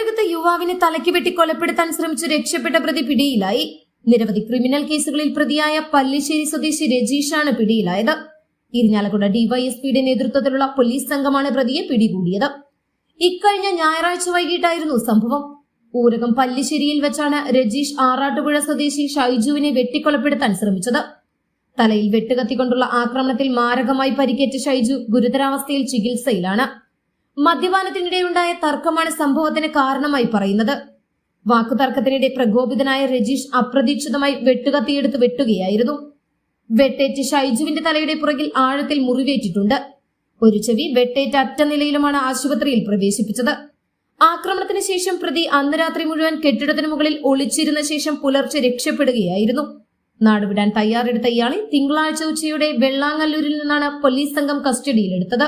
നാട്ടുരകത്തെ യുവാവിനെ തലയ്ക്ക് വെട്ടി കൊലപ്പെടുത്താൻ ശ്രമിച്ചു രക്ഷപ്പെട്ട പ്രതി പിടിയിലായി. നിരവധി ക്രിമിനൽ കേസുകളിൽ പ്രതിയായ പല്ലിശ്ശേരി സ്വദേശി രജീഷാണ് പിടിയിലായത്. ഇരിഞ്ഞാലക്കുട ഡിവൈഎസ്പിയുടെ നേതൃത്വത്തിലുള്ള പോലീസ് സംഘമാണ് പ്രതിയെ പിടികൂടിയത്. ഇക്കഴിഞ്ഞ ഞായറാഴ്ച വൈകിട്ടായിരുന്നു സംഭവം. ഊരകം പല്ലിശ്ശേരിയിൽ വെച്ചാണ് രജീഷ് ആറാട്ടുപുഴ സ്വദേശി ഷൈജുവിനെ വെട്ടിക്കൊലപ്പെടുത്താൻ ശ്രമിച്ചത്. തലയിൽ വെട്ടുകത്തിക്കൊണ്ടുള്ള ആക്രമണത്തിൽ മാരകമായി പരിക്കേറ്റ ഷൈജു ഗുരുതരാവസ്ഥയിൽ ചികിത്സയിലാണ്. മദ്യപാനത്തിനിടെയുണ്ടായ തർക്കമാണ് സംഭവത്തിന് കാരണമായി പറയുന്നത്. വാക്കുതർക്കത്തിനിടെ പ്രകോപിതനായ രജീഷ് അപ്രതീക്ഷിതമായി വെട്ടുകത്തിയെടുത്ത് വെട്ടുകയായിരുന്നു. വെട്ടേറ്റ് ഷൈജുവിന്റെ തലയുടെ പുറകിൽ ആഴത്തിൽ മുറിവേറ്റിട്ടുണ്ട്. ഒരു ചെവി വെട്ടേറ്റ് അറ്റ നിലയിലുമാണ് ആശുപത്രിയിൽ പ്രവേശിപ്പിച്ചത്. ആക്രമണത്തിന് ശേഷം പ്രതി അന്ന് രാത്രി മുഴുവൻ കെട്ടിടത്തിന് മുകളിൽ ഒളിച്ചിരുന്ന ശേഷം പുലർച്ചെ രക്ഷപ്പെടുകയായിരുന്നു. നാടുവിടാൻ തയ്യാറെടുത്ത ഇയാളെ തിങ്കളാഴ്ച ഉച്ചയോടെ വെള്ളാങ്ങല്ലൂരിൽ നിന്നാണ് പോലീസ് സംഘം കസ്റ്റഡിയിലെടുത്തത്.